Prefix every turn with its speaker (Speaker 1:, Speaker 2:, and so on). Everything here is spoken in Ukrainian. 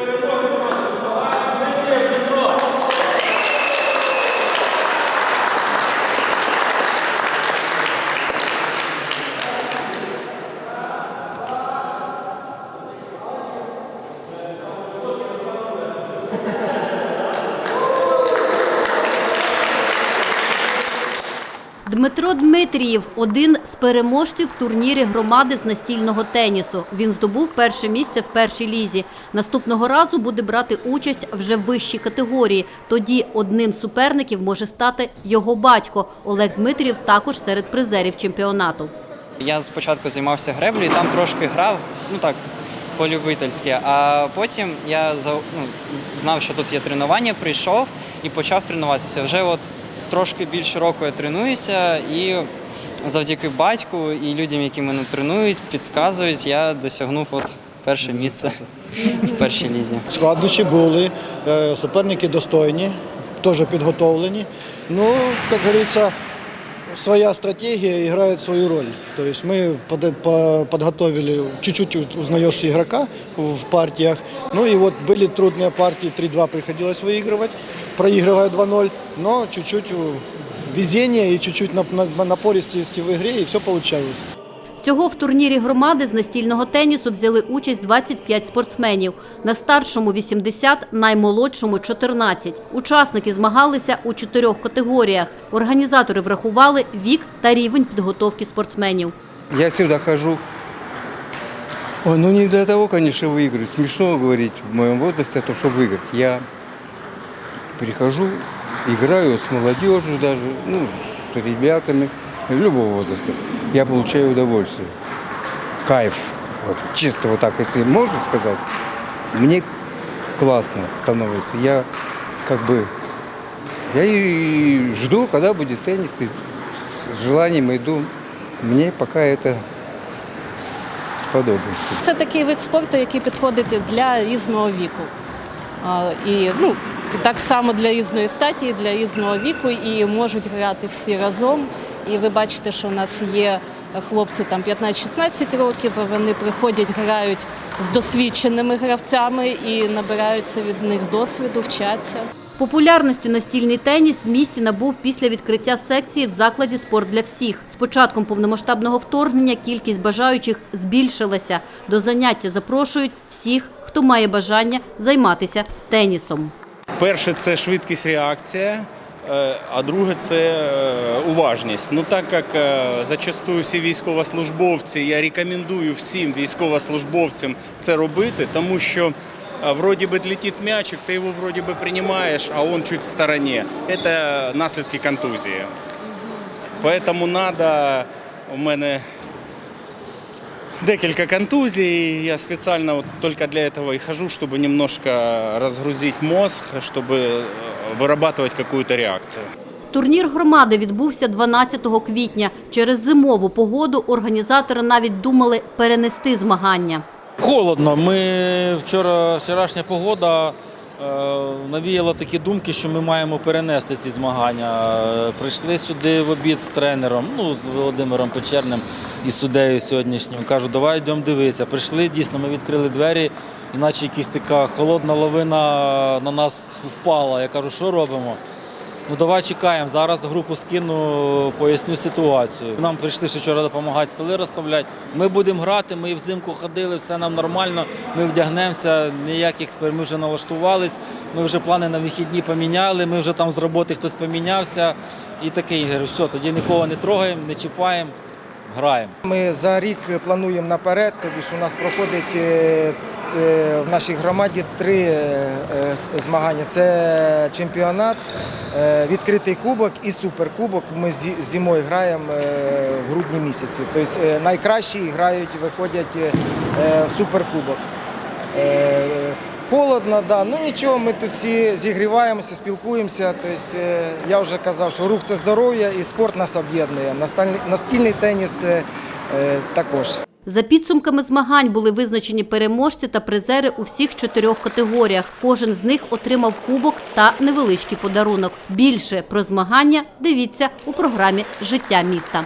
Speaker 1: Перемога! Дмитро Дмитрієв один з переможців в турнірі громади з настільного тенісу. Він здобув перше місце в першій лізі. Наступного разу буде брати участь вже в вищій категорії. Тоді одним з суперників може стати його батько. Олег Дмитрієв також серед призерів чемпіонату.
Speaker 2: Я спочатку займався греблею, там трошки грав, ну так, по-любительськи. А потім я ну, знав, що тут є тренування, прийшов і почав тренуватися. Вже от трошки більше року я тренуюся, і завдяки батьку і людям, які мене тренують, підказують, я досягнув от перше місце в першій лізі.
Speaker 3: Складнощі були, е, суперники достойні, теж підготовлені. Ну, як говориться, своя стратегия играет свою роль. То есть мы под- по- подготовили, чуть-чуть узнаешь игрока в партиях. Ну и вот были трудные партии, 3-2 приходилось выигрывать, проигрывая 2-0, но чуть-чуть э, везение и чуть-чуть нап- на- напористости в игре, и все получалось.
Speaker 1: Всього в турнірі громади з настільного тенісу взяли участь 25 спортсменів. На старшому 80, наймолодшому 14. Учасники змагалися у чотирьох категоріях. Організатори врахували вік та рівень підготовки спортсменів.
Speaker 4: Я сюда хожу. Ой, ну не для того, конечно, выиграть. Смешно говорить в моем возрасте о том, чтобы выиграть. Я прихожу, играю с молодежью даже, ну, с ребятами любого возраста. Я получаю удовольствие. Кайф. Вот, чисто вот так, если можно сказать. Мне классно становится. Я как бы... Я и жду, когда будет теннис, и с желанием иду. Мне пока это сподобається.
Speaker 5: Це такий вид спорту, який підходить для різного віку. А, І, ну, і так само для різної статі, для різного віку, і можуть грати всі разом. І ви бачите, що в нас є хлопці там 15-16 років, вони приходять, грають з досвідченими гравцями і набираються від них досвіду, вчаться.
Speaker 1: Популярністю настільний теніс в місті набув після відкриття секції в закладі «Спорт для всіх». З початком повномасштабного вторгнення кількість бажаючих збільшилася. До заняття запрошують всіх, хто має бажання займатися тенісом.
Speaker 6: Перше це швидкість реакція, е, а друге це е, уважність. Ну так як е, зачастую всі військовослужбовці, я рекомендую всім військовослужбовцям це робити, тому що вроді би летить м'ячик, ти його вроді би приймаєш, а він чуть в стороні. Це наслідки контузії. Поэтому надо, у мене декілька контузій. Я спеціально от тільки для цього і хожу, щоб немножко розгрузити мозг, щоб е, якусь какую-то реакцію.
Speaker 1: Турнір громади відбувся 12 квітня. Через зимову погоду організатори навіть думали перенести змагання.
Speaker 7: Холодно. Ми вчора вчорашня погода е, навіяла такі думки, що ми маємо перенести ці змагання. Прийшли сюди в обід з тренером, ну з Володимиром Печерним і суддею сьогоднішнім. Кажу, давай йдемо дивитися. Прийшли, дійсно, ми відкрили двері, іначе якась така холодна лавина на нас впала. Я кажу, що робимо? Ну давай чекаємо. Зараз групу скину, поясню ситуацію. Нам прийшли ще вчора допомагати столи розставляти. Ми будемо грати, ми взимку ходили, все нам нормально. Ми вдягнемося, ніяких тепер ми вже налаштувались. Ми вже плани на вихідні поміняли. Ми вже там з роботи хтось помінявся. І такий говорю, все, тоді нікого не трогаємо, не чіпаємо, граємо.
Speaker 8: Ми за рік плануємо наперед, тобі ж у нас проходить е, в нашій громаді три е, е, змагання. Це чемпіонат, е, відкритий кубок і суперкубок. Ми зимою граємо е, в грудні місяці. Тобто е, найкращі грають, виходять е, в суперкубок. Е, Холодно, да. Ну нічого, ми тут всі зігріваємося, спілкуємося. Тобто, е, я вже казав, що рух це здоров'я і спорт нас об'єднує. Настільний теніс е, е, також.
Speaker 1: За підсумками змагань були визначені переможці та призери у всіх чотирьох категоріях. Кожен з них отримав кубок та невеличкий подарунок. Більше про змагання дивіться у програмі Життя міста.